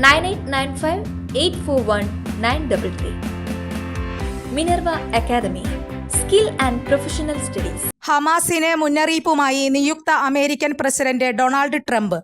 nine eight nine five eight four one nine double three. Minerva academy skill and professional studies. ഹമാസിന് മുന്നറിയിപ്പുമായി നിയുക്ത American president Donald Trump.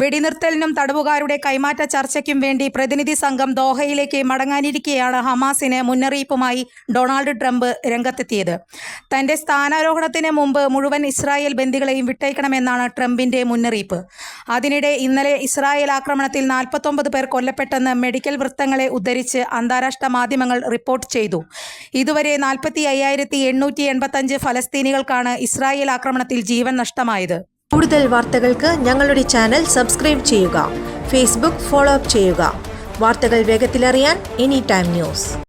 വെടിനിർത്തലിനും തടവുകാരുടെ കൈമാറ്റ ചർച്ചയ്ക്കും വേണ്ടി പ്രതിനിധി സംഘം ദോഹയിലേക്ക് മടങ്ങാനിരിക്കെയാണ് ഹമാസിന് മുന്നറിയിപ്പുമായി ഡൊണാൾഡ് ട്രംപ് രംഗത്തെത്തിയത്. തന്റെ സ്ഥാനാരോഹണത്തിന് മുമ്പ് മുഴുവൻ ഇസ്രായേൽ ബന്ദികളെയും വിട്ടയക്കണമെന്നാണ് ട്രംപിന്റെ മുന്നറിയിപ്പ്. അതിനിടെ ഇന്നലെ ഇസ്രായേൽ ആക്രമണത്തിൽ നാൽപ്പത്തൊമ്പത് പേർ കൊല്ലപ്പെട്ടെന്ന് മെഡിക്കൽ വൃത്തങ്ങളെ ഉദ്ധരിച്ച് അന്താരാഷ്ട്ര മാധ്യമങ്ങൾ റിപ്പോർട്ട് ചെയ്തു. ഇതുവരെ നാൽപ്പത്തി അയ്യായിരത്തി എണ്ണൂറ്റി എൺപത്തഞ്ച് ഫലസ്തീനികൾക്കാണ് ഇസ്രായേൽ ആക്രമണത്തിൽ ജീവൻ നഷ്ടമായത്. കൂടുതൽ വാർത്തകൾക്ക് ഞങ്ങളുടെ ചാനൽ സബ്സ്ക്രൈബ് ചെയ്യുക. ഫേസ്ബുക്ക് ഫോളോ അപ്പ് ചെയ്യുക. വാർത്തകൾ വേഗത്തിലറിയാൻ എനി ടൈം ന്യൂസ്.